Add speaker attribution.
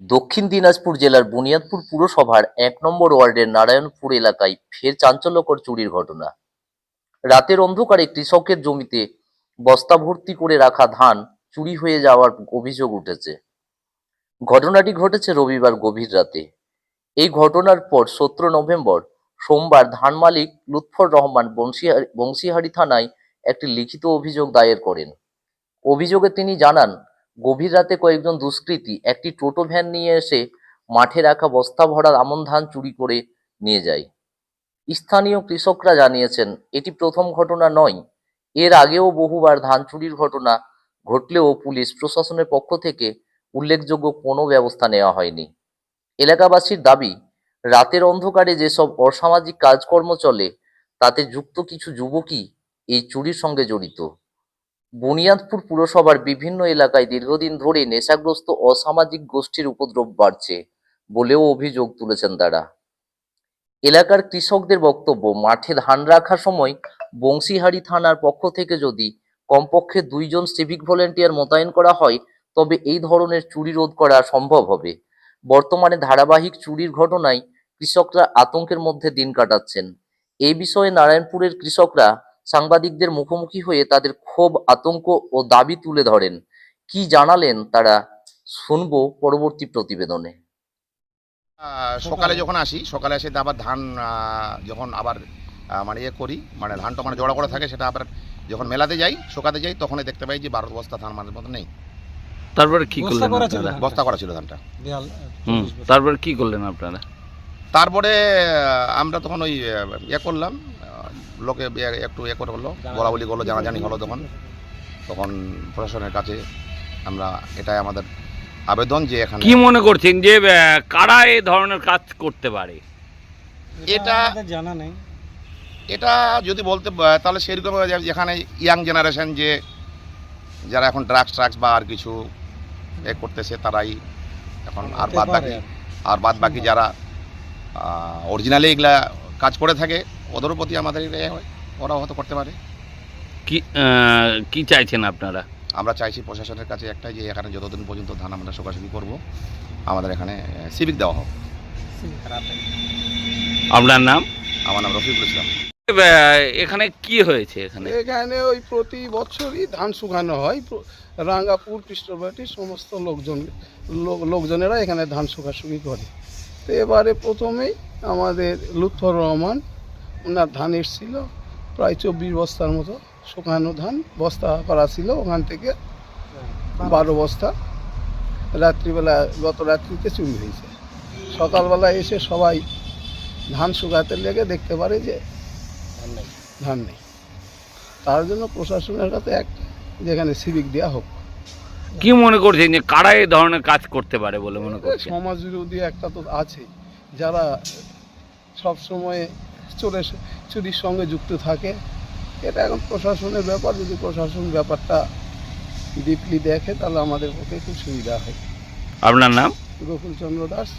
Speaker 1: দক্ষিণ দিনাজপুর জেলার বুনিয়াদপুর পুরসভার এক নম্বর ওয়ার্ডের নারায়ণপুর এলাকায় ফের চাঞ্চল্যকর চুরির ঘটনা। রাতের অন্ধকারে কৃষকের জমিতে বস্তা ভর্তি করে রাখা ধান চুরি হয়ে যাওয়ার অভিযোগ উঠেছে। ঘটনাটি ঘটেছে রবিবার গভীর রাতে। এই ঘটনার পর সতেরো নভেম্বর সোমবার ধান মালিক লুৎফর রহমান বংশীহারি বংশীহারি থানায় একটি লিখিত অভিযোগ দায়ের করেন। অভিযোগে তিনি জানান গভীর রাতে কয়েকজন দুষ্কৃতী একটি টোটো ভ্যান নিয়ে এসে মাঠে রাখা বস্তা ভরা আমন ধান চুরি করে নিয়ে যায়। স্থানীয় কৃষকরা জানিয়েছেন, এটি প্রথম ঘটনা নয়। এর আগেও বহুবার ধান চুরির ঘটনা ঘটলেও পুলিশ প্রশাসনের পক্ষ থেকে উল্লেখযোগ্য কোনো ব্যবস্থা নেওয়া হয়নি। এলাকাবাসীর দাবি, রাতের অন্ধকারে যেসব অসামাজিক কাজকর্ম চলে, তাতে যুক্ত কিছু যুবকই এই চুরির সঙ্গে জড়িত। বুনিয়াদপুর পুরসভার বিভিন্ন এলাকায় দীর্ঘদিন ধরে নেশাগ্রস্ত অসামাজিক গোষ্ঠীর উপদ্রব বাড়ছে বলেও অভিযোগ তুলেছেন তারা। এলাকার কৃষকদের বক্তব্য, মাঠে ধান রাখার সময় বংশীহারি থানার পক্ষ থেকে যদি কমপক্ষে দুইজন সিভিক ভলেন্টিয়ার মোতায়েন করা হয়, তবে এই ধরনের চুরি রোধ করা সম্ভব হবে। বর্তমানে ধারাবাহিক চুরির ঘটনায় কৃষকরা আতঙ্কের মধ্যে দিন কাটাচ্ছেন। এই বিষয়ে নারায়ণপুরের কৃষকরা সাংবাদিকদের মুখোমুখি হয়ে তাদের ক্ষোভ আতঙ্ক ও দাবি তুলে ধরেন। কি জানালেন তারা শুনব পরবর্তী প্রতিবেদনে।
Speaker 2: সকালে যখন আসি সকালে এসে আবার ধান যখন আবার মানে ইয়ে করি মানে ধানটা মানে জড়া করে থাকে সেটা আবার যখন মেলাতে যাই শুকাতে যাই তখনই দেখতে পাই যে বারো বস্তা ধান মানে মতো নেই।
Speaker 3: তারপরে কি
Speaker 4: বস্তা
Speaker 3: করলেন
Speaker 4: করা ছিল
Speaker 2: বস্তা করা ছিল ধানটা।
Speaker 3: তারপরে কি করলেন আপনারা?
Speaker 2: তারপরে আমরা তখন ওই ইয়ে করলাম লোকে একটু ইয়ে করে হলো বলা বলি করল জানাজানি হলো তখন তখন প্রশাসনের কাছে আমরা এটাই আমাদের আবেদন যে এখানে
Speaker 3: কি মনে করছেন যে কারা এই ধরনের কাজ করতে পারে
Speaker 2: এটা
Speaker 4: জানা নেই
Speaker 2: এটা যদি বলতে তাহলে সেরকম যেখানে ইয়াং জেনারেশন যে যারা এখন ড্রাগস ট্রাগস বা আর কিছু এ করতেছে তারাই এখন আর বাদ বাকি
Speaker 4: আর।
Speaker 2: আর বাদ বাকি যারা অরিজিনালি এগুলা কাজ করে থাকে ওদেরও প্রতি আমাদের এ হয় ওরাও হয়তো করতে পারে।
Speaker 3: কি কি চাইছেন আপনারা?
Speaker 2: আমরা চাইছি প্রশাসনের কাছে একটাই যে এখানে যতদিন পর্যন্ত ধান আমরা শোকাশুকি করব আমাদের এখানে সিভিক দেওয়া হোক।
Speaker 3: আপনার নাম?
Speaker 2: আমার নাম রফিকুল ইসলাম।
Speaker 3: এখানে কি হয়েছে এখানে?
Speaker 5: এখানে ওই প্রতি বছরই ধান শুকানো হয় রাঙ্গাপুর কৃষ্ণবাটি সমস্ত লোকজন লোকজনেরা এখানে ধান শুকাশুকি করে। তো এবারে প্রথমেই আমাদের লুৎফর রহমান ওনার ধান এসছিল প্রায় চব্বিশ বস্তার মতো শুকানো ধান বস্তা করা ছিল ওখান থেকে বারো বস্তা। রাত্রিবেলা গত রাত্রিতে চুরি হয়েছে। সকালবেলা এসে সবাই ধান শুকাতে লেগে দেখতে পারে যে ধান নেই। তার জন্য প্রশাসনের কাছে একটা যেখানে সিভিক দেওয়া হোক।
Speaker 3: কি মনে করছেন যে কারা এই ধরনের কাজ করতে পারে বলে মনে করছেন?
Speaker 5: সমাজ বিরোধী একটা তো আছে যারা সব সময় চোরের চুরির সঙ্গে যুক্ত থাকে এটা এখন প্রশাসনের ব্যাপার। যদি প্রশাসন ব্যাপারটা ডিপলি দেখে তাহলে আমাদের পক্ষে খুব সুবিধা হয়।
Speaker 3: আপনার নাম?
Speaker 5: গোকুলচন্দ্র দাস।